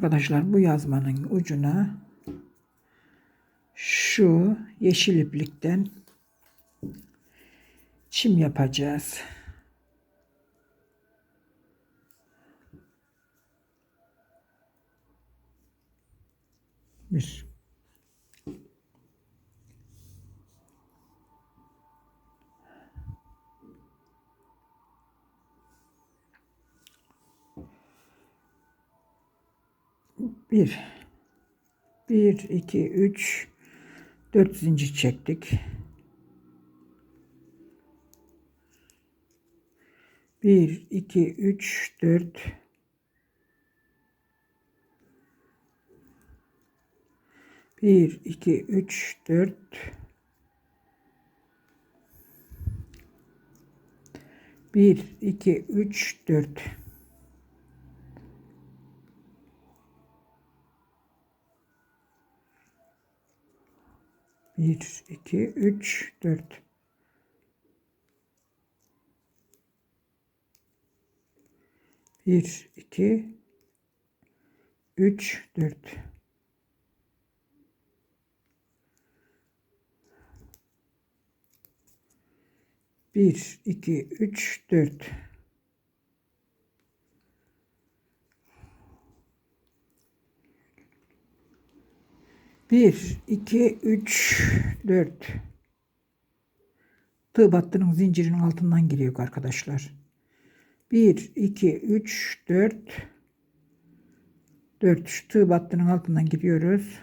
Arkadaşlar bu yazmanın ucuna şu yeşil iplikten çim yapacağız. Bir. Bir. Bir, iki, üç, dört zincir çektik. Bir, iki, üç, dört. Bir, iki, üç, dört. Bir, iki, üç, dört. Bir, iki, üç, dört. Bir, iki, üç, dört. Bir, iki, üç, dört. Bir, iki, üç, dört. Tığ battının zincirinin altından giriyor arkadaşlar. Bir, iki, üç, dört. Dört. Şu tığ battının altından giriyoruz.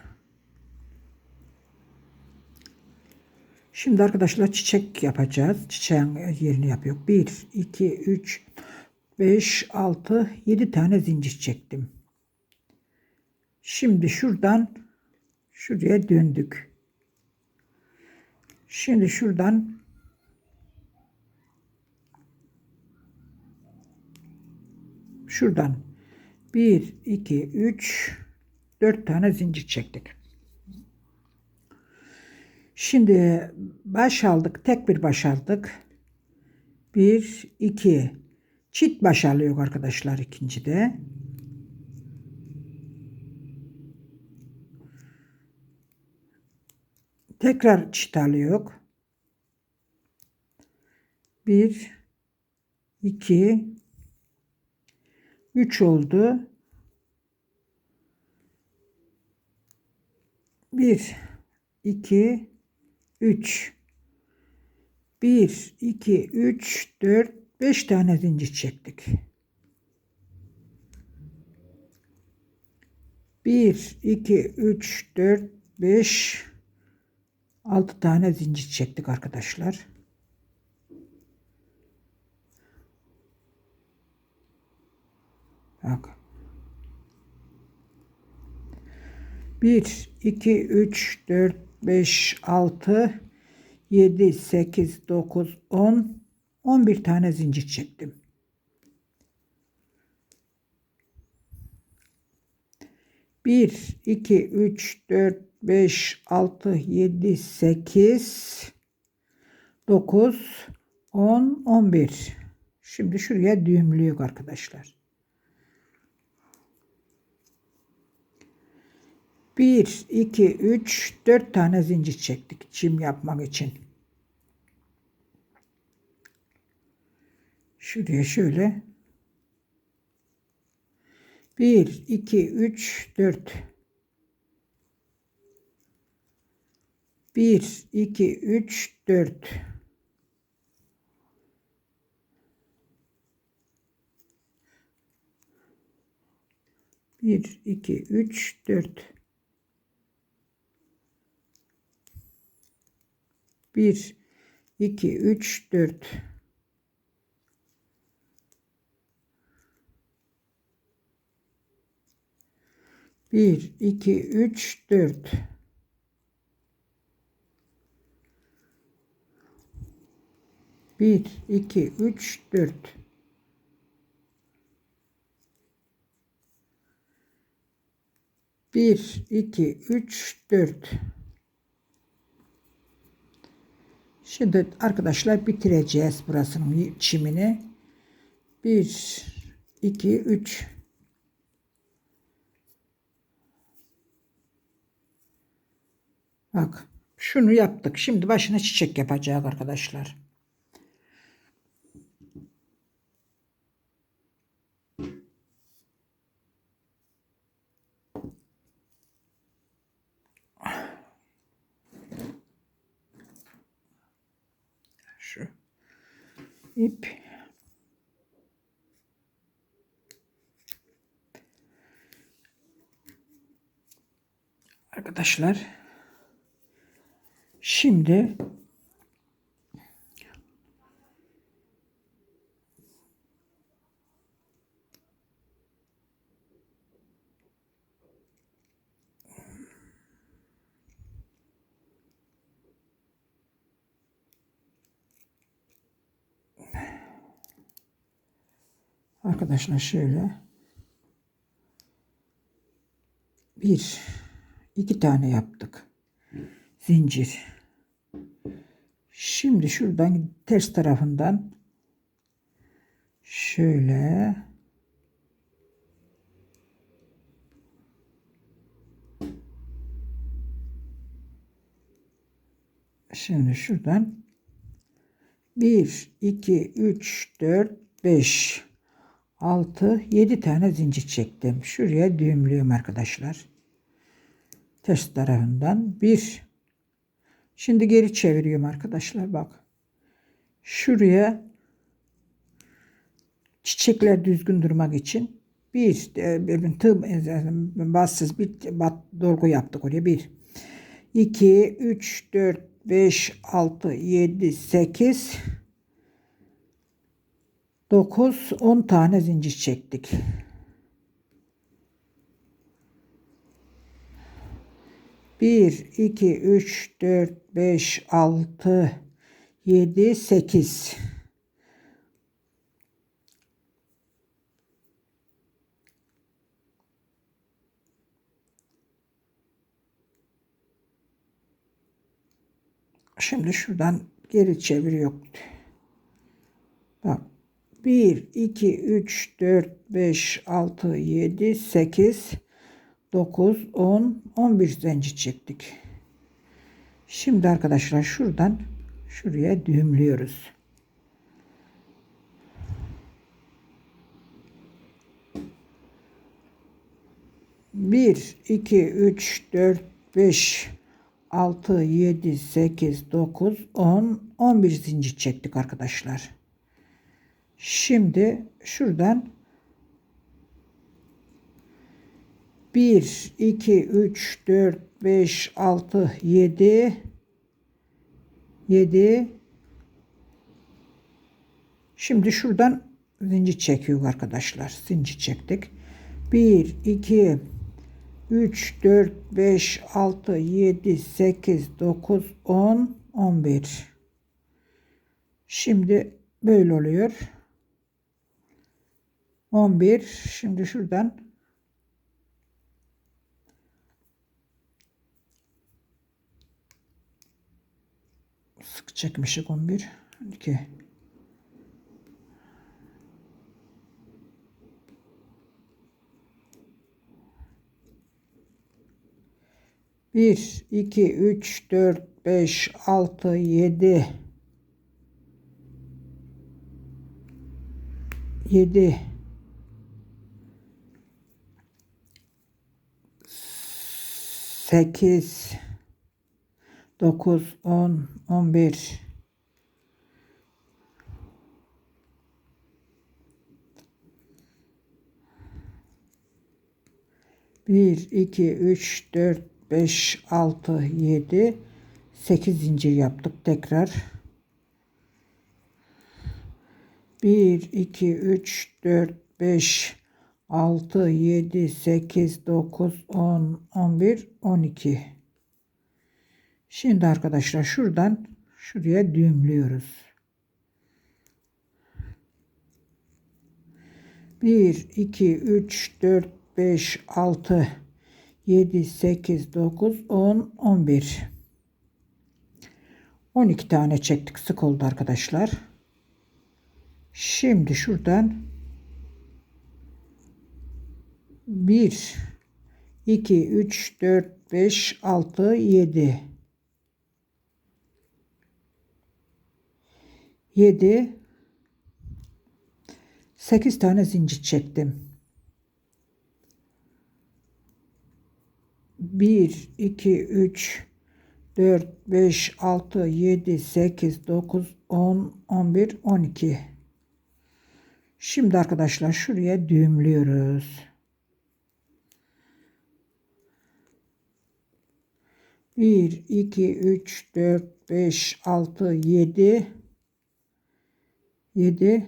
Şimdi arkadaşlar çiçek yapacağız. Çiçeğin yerini yapıyor. 1, 2, 3, 5, 6, 7 tane zincir çektim. Şimdi şuradan şuraya döndük. Şimdi şuradan şuradan 1, 2, 3, 4 tane zincir çektik. Şimdi baş aldık. Tek bir baş aldık. Bir, iki. Çift baş alıyor arkadaşlar ikincide. Tekrar çift alıyor. Bir, iki, üç oldu. Bir, iki, 3 1 2 3 4 5 tane zincir çektik. 1 2 3 4 5 6 tane zincir çektik arkadaşlar. Bak. 1 2 3 4 5, 6, 7, 8, 9, 10, 11 tane zincir çektim. Bir, iki, üç, dört, beş, altı, yedi, sekiz, dokuz, on, on bir. Şimdi şuraya düğümlüyor arkadaşlar. 1, 2, 3, 4 tane zincir çektik çim yapmak için. Şuraya şöyle 1, 2, 3, 4 1, 2, 3, 4 1, 2, 3, 4 1 2 3 4 1 2 3 4 1 2 3 4 1 2 3 4 Şimdi arkadaşlar bitireceğiz burasının çimini. 1 2 3 Bak şunu yaptık. Şimdi başına çiçek yapacağız arkadaşlar. Şu ip Arkadaşlar şimdi Arkadaşlar şöyle bir iki tane yaptık. Zincir şimdi şuradan ters tarafından şöyle şimdi şuradan 1 2 3 4 5 6 7 tane zincir çektim şuraya düğümlüyorum arkadaşlar ters tarafından bir. Şimdi geri çeviriyorum arkadaşlar bak. Şuraya çiçekler düzgün durmak için bir e, tığ bassız bir bat, dolgu yaptık oraya bir. 2 3 4 5 6 7 8 9 10 tane zincir çektik. 1, 2, 3, 4, 5, 6, 7, 8. Şimdi şuradan geri çeviriyor. Bak. 1, 2, 3, 4, 5, 6, 7, 8, 9, 10, 11 zincir çektik. Şimdi arkadaşlar şuradan şuraya düğümlüyoruz. Bir, iki, üç, dört, beş, altı, yedi, sekiz, dokuz, on, on bir zincir çektik arkadaşlar. Şimdi şuradan 1, 2, 3, 4, 5, 6, 7, 7. Şimdi şuradan zincir çekiyor arkadaşlar. Zincir çektik. 1, 2, 3, 4, 5, 6, 7, 8, 9, 10, 11. Şimdi böyle oluyor. 11. Şimdi şuradan sık çekmişik 11 2 1 2 3 4 5 6 7 7 8 9, 10, 11. Bir, iki, üç, dört, beş, altı, yedi, sekiz zincir yaptık tekrar. Bir, iki, üç, dört, beş, altı, yedi, sekiz, dokuz, on, on bir, on iki. Şimdi arkadaşlar şuradan şuraya düğümlüyoruz. 1, 2, 3, 4, 5, 6, 7, 8, 9, 10, 11. 12 tane çektik. Sık oldu arkadaşlar. Şimdi şuradan 1, 2, 3, 4, 5, 6, 7. 7 8 tane zincir çektim. 1 2 3 4 5 6 7 8 9 10 11 12 Şimdi arkadaşlar şuraya düğümlüyoruz. 1 2 3 4 5 6 7 7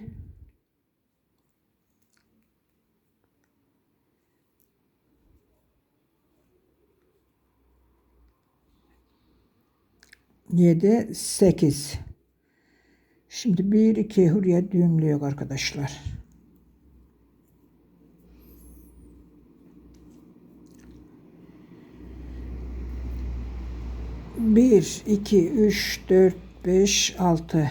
7 8 Şimdi 1 2 hurya düğümlüyor arkadaşlar. Bir, iki, üç, dört, beş, altı.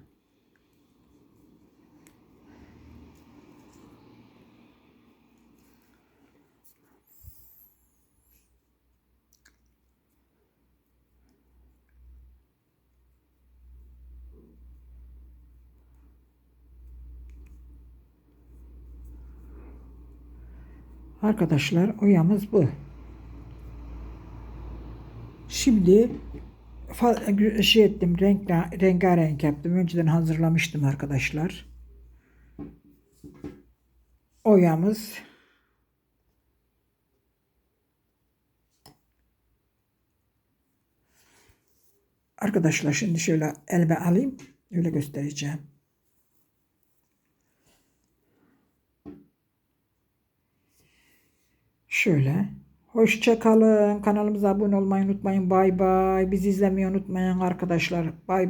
Arkadaşlar oyamız bu. Şimdi şey ettim renk rengarenk yaptım. Önceden hazırlamıştım arkadaşlar. Oyamız Arkadaşlar şimdi şöyle elime alayım. Öyle göstereceğim. Şöyle. Hoşça kalın. Kanalımıza abone olmayı unutmayın. Bay bay. Bizi izlemeyi unutmayın arkadaşlar. Bay bay.